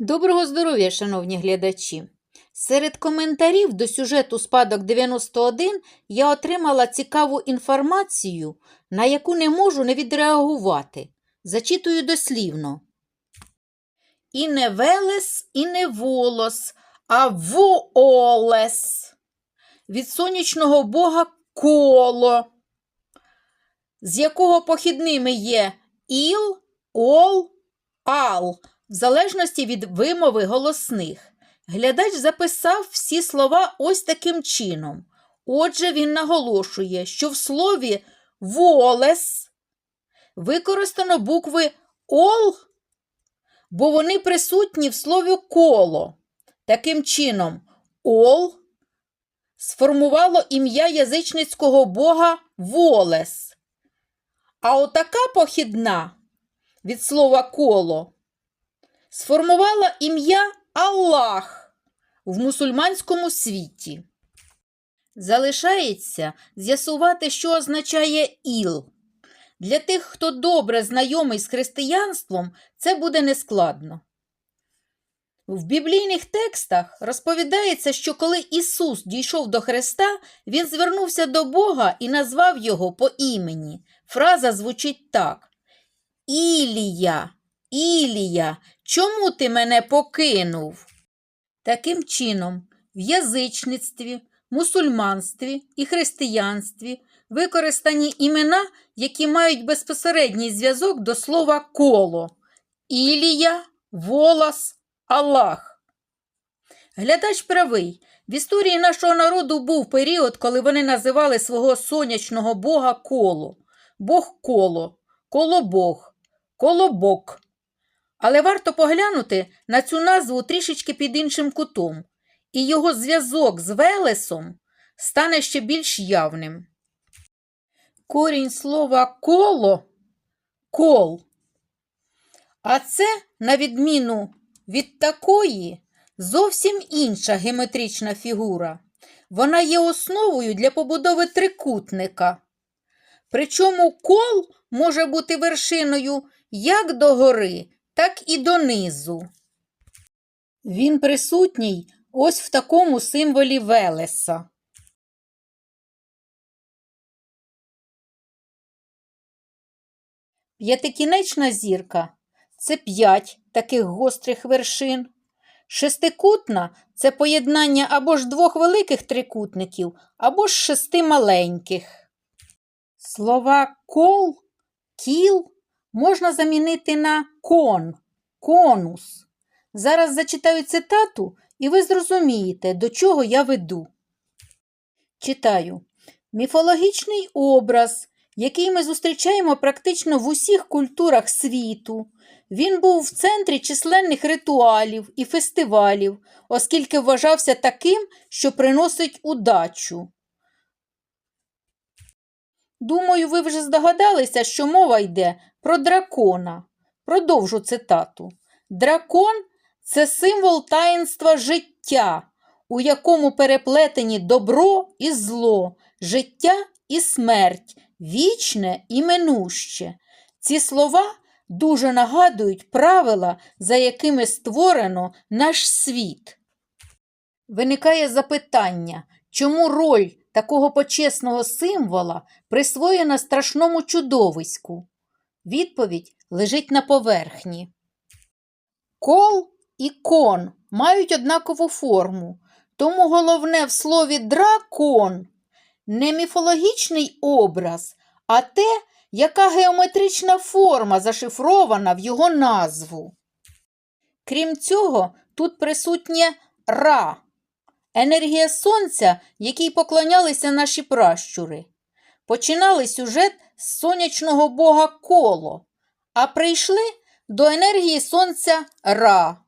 Доброго здоров'я, шановні глядачі! Серед коментарів до сюжету Спадок 91 я отримала цікаву інформацію, на яку не можу не відреагувати. Зачитую дослівно. І не велес, і не волос, а воолес. Від сонячного бога коло, з якого похідними є іл, ол, ал в залежності від вимови голосних. Глядач записав всі слова ось таким чином. Отже, він наголошує, що в слові волес використано букви ол, бо вони присутні в слові коло. Таким чином, ол сформувало ім'я язичницького бога Волес. А отака похідна від слова коло сформувала ім'я Аллах в мусульманському світі. Залишається з'ясувати, що означає іл. Для тих, хто добре знайомий з християнством, це буде нескладно. В біблійних текстах розповідається, що коли Ісус дійшов до Христа, Він звернувся до Бога і назвав його по імені. Фраза звучить так: Ілія, Ілія, чому ти мене покинув? Таким чином, в язичництві, мусульманстві і християнстві використані імена, які мають безпосередній зв'язок до слова коло Ілія, Волос, Аллах. Глядач правий. В історії нашого народу був період, коли вони називали свого сонячного бога коло, Бог коло, колобог, колобок. Але варто поглянути на цю назву трішечки під іншим кутом, і його зв'язок з Велесом стане ще більш явним. Корінь слова коло кол. А це, на відміну від такої, зовсім інша геометрична фігура. Вона є основою для побудови трикутника. Причому кол може бути вершиною як догори, так і донизу. Він присутній ось в такому символі Велеса. П'ятикінечна зірка це п'ять таких гострих вершин. Шестикутна це поєднання або ж двох великих трикутників, або ж шести маленьких. Слова кол, кіл можна замінити на кон, конус. Зараз зачитаю цитату, і ви зрозумієте, до чого я веду. Читаю. Міфологічний образ, який ми зустрічаємо практично в усіх культурах світу. Він був в центрі численних ритуалів і фестивалів, оскільки вважався таким, що приносить удачу. Думаю, ви вже здогадалися, що мова йде про дракона. Продовжу цитату. Дракон це символ таїнства життя, у якому переплетені добро і зло, життя і смерть, вічне і минуще. Ці слова дуже нагадують правила, за якими створено наш світ. Виникає запитання, чому роль такого почесного символа присвоєна страшному чудовиську? Відповідь лежить на поверхні. Кол і кон мають однакову форму, тому головне в слові дракон не міфологічний образ, а те, яка геометрична форма зашифрована в його назву. Крім цього, тут присутнє ра, енергія сонця, якій поклонялися наші пращури. Починали сюжет з сонячного бога коло, а прийшли до енергії сонця ра.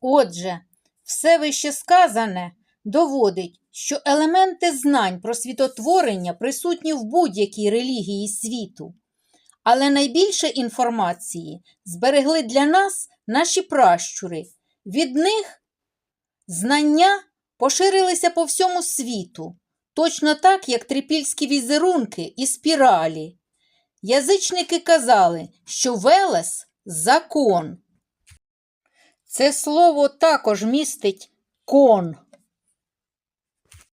Отже, все вище сказане доводить, що елементи знань про світотворення присутні в будь-якій релігії світу. Але найбільше інформації зберегли для нас наші пращури. Від них знання поширилися по всьому світу, точно так, як трипільські візерунки і спіралі. Язичники казали, що Велес закон. Це слово також містить кон.